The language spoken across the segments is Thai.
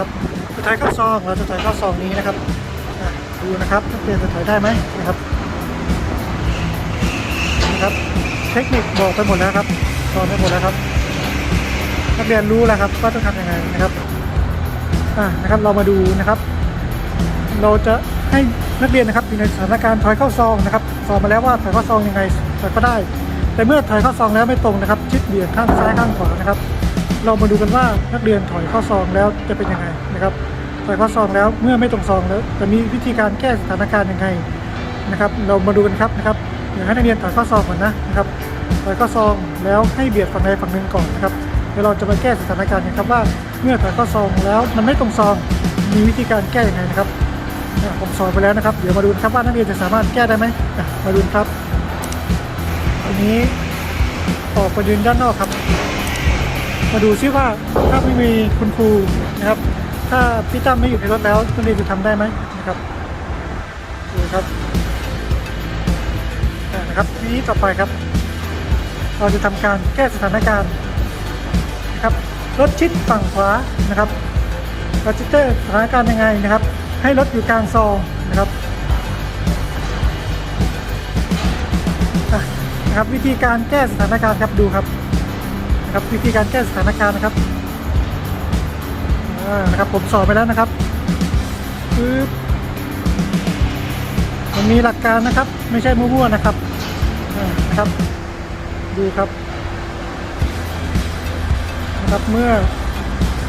นะครับจะถอยเข้าซองเราจะถอยเข้าซองนี้นะครับดูนะครับนักเรียนจะถอยได้ไหมนะครับนะครับ เทคนิคบอกไปหมดแล้วครับสอนไปหมดแล้วครับ นักเรียนรู้แล้วครับว่าต้องทำยังไงนะครับอ่านะครับเรามาดูนะครับ เราจะให้นักเรียนนะครับอยู่ในสถานการณ์ถอยเข้าซองนะครับสอนมาแล้วว่าถอยเข้าซองยังไงถอยก็ได้ แต่เมื่อถอยเข้าซองแล้วไม่ตรงนะครับ ชิดเบี่ยงข้างซ้ายข้างขวานะครับ เรามาดูกันว่านักเรียนถอยข้าซองแล้วจะเป็นยังไงนะครับ ถอยข้าซองแล้วเมื่อไม่ตรงซองแล้วจะมีวิธีการแก้สถานการณ์ยังไงนะครับ เรามาดูกันครับนะครับเดี๋ยวให้นักเรียนถอยข้าซองก่อนนะนะครับ ถอยข้าซองแล้วให้เบียดฝั่งใดฝั่งหนึ่งก่อนนะครับเดี๋ยวเราจะมาแก้สถานการณ์กันครับว่าเมื่อถอยข้าซองแล้วมันไม่ตรงซองมีวิธีการแก้ยังไงนะครับผมสอนไปแล้วนะครับ เดี๋ยวมาดูนครับว่านักเรียนจะสามารถแก้ได้ไหมมาดูครับทีนี้ออกไปยืนด้านนอกครับ มาดูซิว่าถ้าไม่มีคุณครูนะครับ ถ้าพี่ตั้มไม่อยู่ในรถแล้วนักเรียนจะทำได้ไหมนะครับดูครับนะครับทีนี้ต่อไปครับ เราจะทำการแก้สถานการณ์นะครับรถชิดฝั่งขวานะครับเราจะแก้สถานการณ์ยังไงนะครับ ให้รถอยู่กลางซองนะครับนะครับวิธีการแก้สถานการณ์ครับดูครับ นะครับวิธีการแก้สถานการณ์นะครับนะครับผมสอนไปแล้วนะครับปึ๊บมันมีหลักการนะครับ ไม่ใช่มั่วๆนะครับนะครับ ดูครับนะครับเมื่อ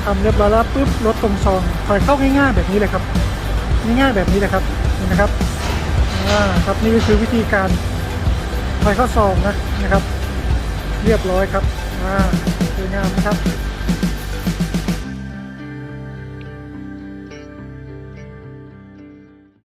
ทำเรียบร้อยแล้วปุ๊บลดตรงซองถอยเข้าง่ายๆแบบนี้เลยครับง่ายๆแบบนี้เลยครับนี่นะครับอ่าครับนี่ก็คือวิธีการถอยเข้าซองนะนะครับ เรียบร้อยครับ อ่าสว